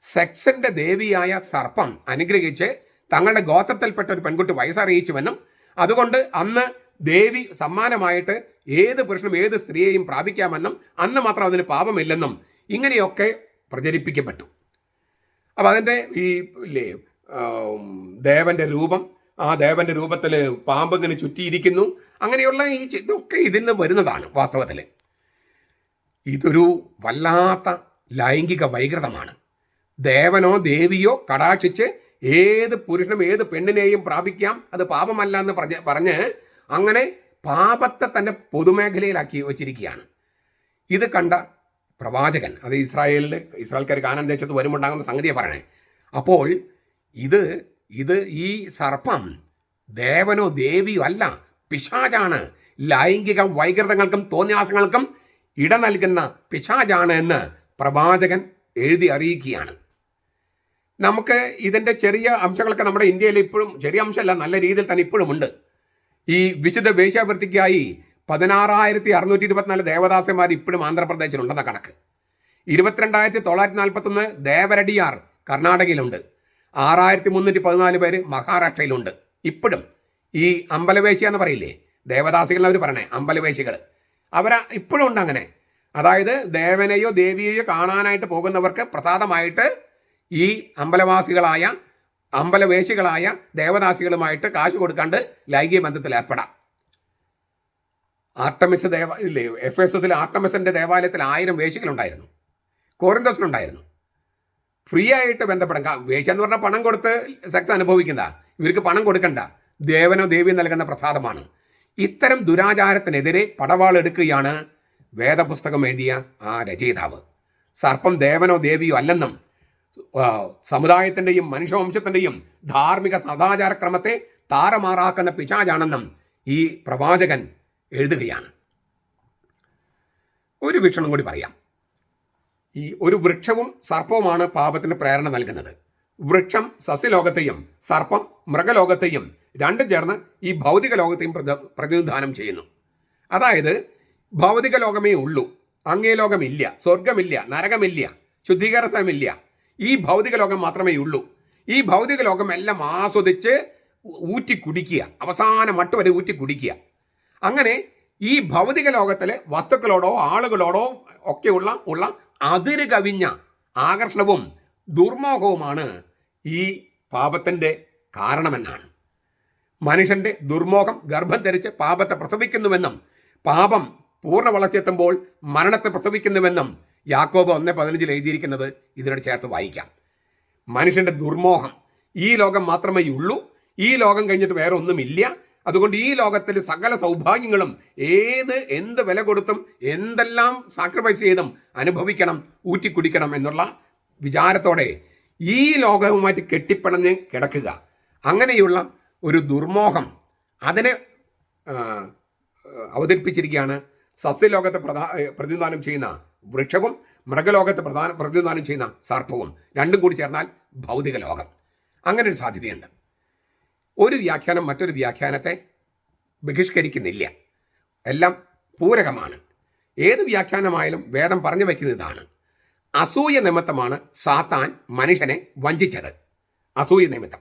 സെക്സിന്റെ ദേവിയായ സർപ്പം അനുഗ്രഹിച്ച് തങ്ങളുടെ ഗോത്രത്തിൽപ്പെട്ട ഒരു പെൺകുട്ടി വയസ്സറിയിച്ചുവെന്നും അതുകൊണ്ട് അന്ന് ദേവി സമ്മാനമായിട്ട് ഏത് പുരുഷനും ഏത് സ്ത്രീയെയും പ്രാപിക്കാമെന്നും അന്ന് മാത്രം അതിന് പാപമില്ലെന്നും ഇങ്ങനെയൊക്കെ പ്രചരിപ്പിക്കപ്പെട്ടു. അപ്പം അതിന്റെ ഈ ഇല്ലേ ദേവന്റെ രൂപം ആ ദേവന്റെ രൂപത്തിൽ പാമ്പ് ഇങ്ങനെ ചുറ്റിയിരിക്കുന്നു. അങ്ങനെയുള്ള ഈ ഇതൊക്കെ ഇതിൽ നിന്ന് വരുന്നതാണ് വാസ്തവത്തിൽ ഇതൊരു വല്ലാത്ത ലൈംഗിക വൈകൃതമാണ്. ദേവനോ ദേവിയോ കടാക്ഷിച്ച് ഏത് പുരുഷനും ഏത് പെണ്ണിനെയും പ്രാപിക്കാം അത് പാപമല്ല എന്ന് പറഞ്ഞ് പറഞ്ഞ് അങ്ങനെ പാപത്തെ തന്നെ പൊതുമേഖലയിലാക്കി വച്ചിരിക്കുകയാണ്. ഇത് കണ്ട പ്രവാചകൻ അത് ഇസ്രായേലിൽ ഇസ്രായേൽക്കാർ കാനാൻ ദേശത്ത് വരുമ്പോണ്ടാകുന്ന സംഗതിയെ പറയണേ. അപ്പോൾ ഇത് ഇത് ഈ സർപ്പം ദേവനോ ദേവിയോ അല്ല പിശാചാണ്. ലൈംഗിക വൈകൃതങ്ങൾക്കും തോന്നിയാസങ്ങൾക്കും ഇട നൽകുന്ന പിശാചാണ് എന്ന് പ്രവാചകൻ എഴുതി അറിയിക്കുകയാണ്. നമുക്ക് ഇതിന്റെ ചെറിയ അംശങ്ങളൊക്കെ നമ്മുടെ ഇന്ത്യയിൽ ഇപ്പോഴും ചെറിയ അംശമല്ല നല്ല രീതിയിൽ തന്നെ ഇപ്പോഴും ഉണ്ട്. ഈ വിശുദ്ധ വേശ്യാവൃത്തിക്കായി പതിനാറായിരത്തി അറുന്നൂറ്റി ഇരുപത്തിനാല് ദേവദാസന്മാർ ഇപ്പോഴും ആന്ധ്രാപ്രദേശിലുണ്ടെന്ന കണക്ക്. ഇരുപത്തിരണ്ടായിരത്തി തൊള്ളായിരത്തി നാൽപ്പത്തൊന്ന് ദേവരടിയാർ കർണാടകയിലുണ്ട്. ആറായിരത്തി മുന്നൂറ്റി പതിനാല് പേര് മഹാരാഷ്ട്രയിലുണ്ട്. ഇപ്പോഴും ഈ അമ്പലവേശി എന്ന് പറയില്ലേ ദേവദാസികൾ അവർ പറയണേ അമ്പലവേശികൾ അവരാ ഇപ്പോഴും ഉണ്ട് അങ്ങനെ. അതായത് ദേവനെയോ ദേവിയെയോ കാണാനായിട്ട് പോകുന്നവർക്ക് പ്രസാദമായിട്ട് ഈ അമ്പലവാസികളായ അമ്പലവേശികളായ ദേവദാസികളുമായിട്ട് കാശ് കൊടുക്കാണ്ട് ലൈംഗിക ബന്ധത്തിൽ ഏർപ്പെടാം. ആർട്ടമിസ് ദേവ ഇല്ലേ എഫ് എസ് എസിൽ ആർട്ടമിസിന്റെ ദേവാലയത്തിൽ ആയിരം വേശികളുണ്ടായിരുന്നു കോറിന്തോസിലുണ്ടായിരുന്നു. ഫ്രീ ആയിട്ട് ബന്ധപ്പെടാം കാ- വേശ്യ എന്ന് പറഞ്ഞാൽ പണം കൊടുത്ത് സെക്സ് അനുഭവിക്കുന്ന ഇവർക്ക് പണം കൊടുക്കണ്ട ദേവനോ ദേവി നൽകുന്ന പ്രസാദമാണ്. ഇത്തരം ദുരാചാരത്തിനെതിരെ പടവാളെടുക്കുകയാണ് വേദപുസ്തകം എഴുതിയ ആ രചയിതാവ്. സർപ്പം ദേവനോ ദേവിയോ അല്ലെന്നും സമുദായത്തിന്റെയും മനുഷ്യവംശത്തിന്റെയും ധാർമ്മിക സദാചാരക്രമത്തെ താറമാറാക്കുന്ന പിശാചാണെന്നും ഈ പ്രവാചകൻ എഴുതുകയാണ്. ഒരു വീക്ഷണം കൂടി പറയാം. ഈ ഒരു വൃക്ഷവും സർപ്പവുമാണ് പാപത്തിന് പ്രേരണ നൽകുന്നത്. വൃക്ഷം സസ്യലോകത്തെയും സർപ്പം മൃഗലോകത്തെയും രണ്ടും ചേർന്ന് ഈ ഭൗതിക ലോകത്തെയും പ്രതിനിധാനം ചെയ്യുന്നു. അതായത് ഭൗതിക ലോകമേ ഉള്ളൂ. അങ്ങേ ലോകമില്ല. സ്വർഗമില്ല നരകമില്ല. ശുദ്ധീകരണമില്ല ഈ ഭൗതിക ലോകം മാത്രമേ ഉള്ളൂ. ഈ ഭൗതിക ലോകം എല്ലാം ആസ്വദിച്ച് ഊറ്റി കുടിക്കുക അവസാന മട്ടുവരെ ഊറ്റി കുടിക്കുക അങ്ങനെ ഈ ഭൗതിക ലോകത്തിലെ വസ്തുക്കളോടോ ആളുകളോടോ ഒക്കെയുള്ള ഉള്ള അതിര് കവിഞ്ഞ ആകർഷണവും ദുർമോഹവുമാണ് ഈ പാപത്തിന്റെ കാരണമെന്നാണ്. മനുഷ്യന്റെ ദുർമോഹം ഗർഭം ധരിച്ച് പാപത്തെ പ്രസവിക്കുന്നുവെന്നും പാപം പൂർണ വളർച്ചെത്തുമ്പോൾ മരണത്തെ പ്രസവിക്കുന്നുവെന്നും യാക്കോബ് ഒന്ന് പതിനഞ്ചിൽ എഴുതിയിരിക്കുന്നത് ഇതിനോട് ചേർത്ത് വായിക്കാം. മനുഷ്യന്റെ ദുർമോഹം ഈ ലോകം മാത്രമേ ഉള്ളൂ ഈ ലോകം കഴിഞ്ഞിട്ട് വേറെ ഒന്നുമില്ല അതുകൊണ്ട് ഈ ലോകത്തിൽ സകല സൗഭാഗ്യങ്ങളും ഏത് എന്ത് വില കൊടുത്തും എന്തെല്ലാം സാക്രിഫൈസ് ചെയ്തും അനുഭവിക്കണം ഊറ്റിക്കുടിക്കണം എന്നുള്ള വിചാരത്തോടെ ഈ ലോകവുമായിട്ട് കെട്ടിപ്പിണഞ്ഞ് കിടക്കുക. അങ്ങനെയുള്ള ഒരു ദുർമോഹം അതിനെ അവതരിപ്പിച്ചിരിക്കുകയാണ്. സസ്യലോകത്തെ പ്രധാ പ്രതിനിധാനം ചെയ്യുന്ന വൃക്ഷവും മൃഗലോകത്തെ പ്രധാന പ്രതിനിധാനം ചെയ്യുന്ന സർപ്പവും രണ്ടും കൂടി ചേർന്നാൽ ഭൗതിക ലോകം. അങ്ങനെ ഒരു സാധ്യതയുണ്ട്. ഒരു വ്യാഖ്യാനം മറ്റൊരു വ്യാഖ്യാനത്തെ ബഹിഷ്കരിക്കുന്നില്ല. എല്ലാം പൂരകമാണ്. ഏത് വ്യാഖ്യാനമായാലും വേദം പറഞ്ഞു വയ്ക്കുന്ന ഇതാണ്. അസൂയ നിമിത്തമാണ് സാത്താൻ മനുഷ്യനെ വഞ്ചിച്ചത്. അസൂയ നിമിത്തം.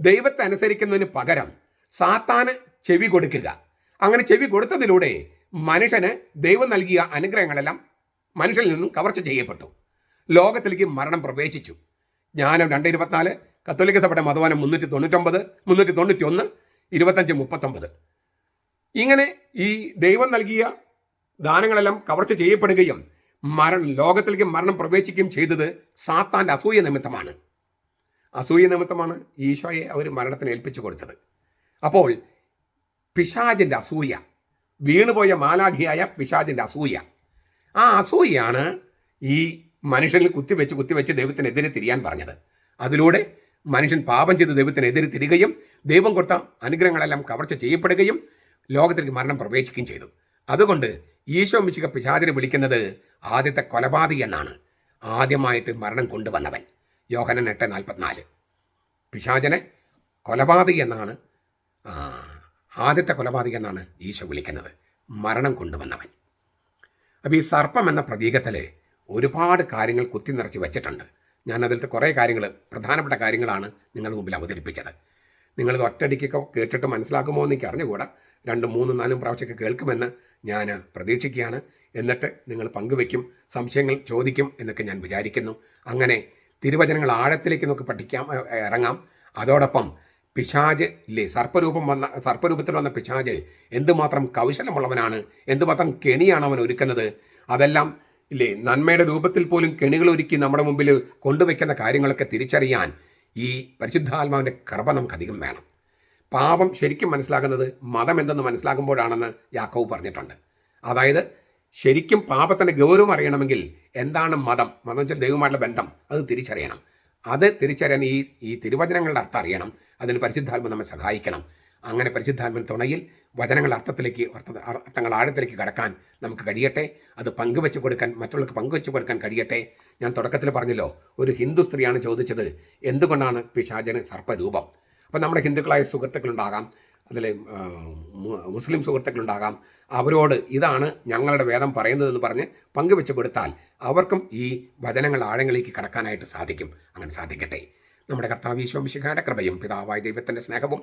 ദൈവത്തെ അനുസരിക്കുന്നതിന് പകരം സാത്താന് ചെവി കൊടുക്കുക. അങ്ങനെ ചെവി കൊടുത്തതിലൂടെ മനുഷ്യന് ദൈവം നൽകിയ അനുഗ്രഹങ്ങളെല്ലാം മനുഷ്യനിൽ നിന്നും കവർച്ച ചെയ്യപ്പെട്ടു. ലോകത്തിലേക്ക് മരണം പ്രവേശിച്ചു. ജ്ഞാനം രണ്ട് ഇരുപത്തിനാല് കത്തോലിക്ക സഭയുടെ മതവാനം മുന്നൂറ്റി തൊണ്ണൂറ്റൊമ്പത് മുന്നൂറ്റി തൊണ്ണൂറ്റി ഒന്ന് ഇരുപത്തഞ്ച് മുപ്പത്തൊമ്പത്. ഇങ്ങനെ ഈ ദൈവം നൽകിയ ദാനങ്ങളെല്ലാം കവർച്ച ചെയ്യപ്പെടുകയും മരണം ലോകത്തിലേക്ക് മരണം പ്രവേശിക്കുകയും ചെയ്തത് സാത്താന്റെ അസൂയ നിമിത്തമാണ്. അസൂയ നിമിത്തമാണ് ഈശോയെ അവർ മരണത്തിന് ഏൽപ്പിച്ചു കൊടുത്തത്. അപ്പോൾ പിശാജിന്റെ അസൂയ വീണുപോയ മാലാഖിയായ പിശാജിന്റെ അസൂയ. ആ അസൂയയാണ് ഈ മനുഷ്യനിൽ കുത്തിവെച്ച് കുത്തിവെച്ച് ദൈവത്തിനെതിരെ തിരിയാൻ പറഞ്ഞത്. അതിലൂടെ മനുഷ്യൻ പാപം ചെയ്ത് ദൈവത്തിനെതിരെ തിരികയും ദൈവം കൊടുത്ത അനുഗ്രഹങ്ങളെല്ലാം കവർച്ച ചെയ്യപ്പെടുകയും ലോകത്തിലേക്ക് മരണം പ്രവേശിക്കുകയും ചെയ്തു. അതുകൊണ്ട് ഈശോ മിശിക പിശാചിനെ വിളിക്കുന്നത് ആദ്യത്തെ കൊലപാതകി എന്നാണ്. ആദ്യമായിട്ട് മരണം കൊണ്ടുവന്നവൻ. യോഹനൻ എട്ട് നാൽപ്പത്തിനാല്. പിശാചനെ കൊലപാതകി എന്നാണ് ആദ്യത്തെ കൊലപാതകി എന്നാണ് ഈശോ വിളിക്കുന്നത്. മരണം കൊണ്ടുവന്നവൻ. അപ്പോൾ ഈ സർപ്പം എന്ന പ്രതീകത്തിൽ ഒരുപാട് കാര്യങ്ങൾ കുത്തി നിറച്ച് വെച്ചിട്ടുണ്ട്. ഞാൻ അതിലത്തെ കുറേ കാര്യങ്ങൾ പ്രധാനപ്പെട്ട കാര്യങ്ങളാണ് നിങ്ങളുടെ മുമ്പിൽ അവതരിപ്പിച്ചത്. നിങ്ങളിത് ഒറ്റയടിക്കൊക്കെ കേട്ടിട്ട് മനസ്സിലാക്കുമോ എന്ന് എനിക്ക് അറിഞ്ഞുകൂടാ. രണ്ടും മൂന്നും നാലും പ്രാവശ്യമൊക്കെ കേൾക്കുമെന്ന് ഞാൻ പ്രതീക്ഷിക്കുകയാണ്. എന്നിട്ട് നിങ്ങൾ പങ്കുവെക്കും സംശയങ്ങൾ ചോദിക്കും എന്നൊക്കെ ഞാൻ വിചാരിക്കുന്നു. അങ്ങനെ തിരുവചനങ്ങൾ ആഴത്തിലേക്ക് നമുക്ക് പഠിക്കാം ഇറങ്ങാം. അതോടൊപ്പം പിശാജ് ഇല്ലേ സർപ്പരൂപം വന്ന സർപ്പരൂപത്തിൽ വന്ന പിശാജ് എന്തുമാത്രം കൗശലമുള്ളവനാണ് എന്തുമാത്രം കെണിയാണ് അവൻ ഒരുക്കുന്നത് അതെല്ലാം ഇല്ലേ? നന്മയുടെ രൂപത്തിൽ പോലും കെണികൾ ഒരുക്കി നമ്മുടെ മുമ്പിൽ കൊണ്ടുവയ്ക്കുന്ന കാര്യങ്ങളൊക്കെ തിരിച്ചറിയാൻ ഈ പരിശുദ്ധാത്മാവിന്റെ കൃപ നമുക്കധികം വേണം. പാപം ശരിക്കും മനസ്സിലാക്കുന്നത് മതം എന്തെന്ന് മനസ്സിലാക്കുമ്പോഴാണെന്ന് യാക്കോവ് പറഞ്ഞിട്ടുണ്ട്. അതായത് ശരിക്കും പാപത്തിന്റെ ഗൗരവം അറിയണമെങ്കിൽ എന്താണ് മതം? മതം വെച്ചാൽ ദൈവമായിട്ടുള്ള ബന്ധം. അത് തിരിച്ചറിയണം. അത് തിരിച്ചറിയാൻ ഈ ഈ തിരുവചനങ്ങളുടെ അർത്ഥം അറിയണം. അതിന് പരിശുദ്ധാത്മ നമ്മെ സഹായിക്കണം. അങ്ങനെ പരിശുദ്ധാത്മൻ തുണയിൽ വചനങ്ങൾ അർത്ഥത്തിലേക്ക് അർത്ഥ അർത്ഥങ്ങൾ ആഴത്തിലേക്ക് കടക്കാൻ നമുക്ക് കഴിയട്ടെ. അത് പങ്കുവെച്ച് കൊടുക്കാൻ മറ്റുള്ളവർക്ക് പങ്കുവെച്ച് കൊടുക്കാൻ കഴിയട്ടെ. ഞാൻ തുടക്കത്തിൽ പറഞ്ഞല്ലോ ഒരു ഹിന്ദു സ്ത്രീയാണ് ചോദിച്ചത് എന്തുകൊണ്ടാണ് പിശാചന് സർപ്പരൂപം? അപ്പം നമ്മുടെ ഹിന്ദുക്കളായ സുഹൃത്തുക്കളുണ്ടാകാം അതിൽ മുസ്ലിം സുഹൃത്തുക്കളുണ്ടാകാം അവരോട് ഇതാണ് ഞങ്ങളുടെ വേദം പറയുന്നതെന്ന് പറഞ്ഞ് പങ്കുവെച്ച് കൊടുത്താൽ അവർക്കും ഈ വചനങ്ങൾ ആഴങ്ങളിലേക്ക് കടക്കാനായിട്ട് സാധിക്കും. അങ്ങനെ സാധിക്കട്ടെ. നമ്മുടെ കർത്താവ് ഈശോമിശിഖയുടെ കൃപയും പിതാവായ ദൈവത്തിന്റെ സ്നേഹവും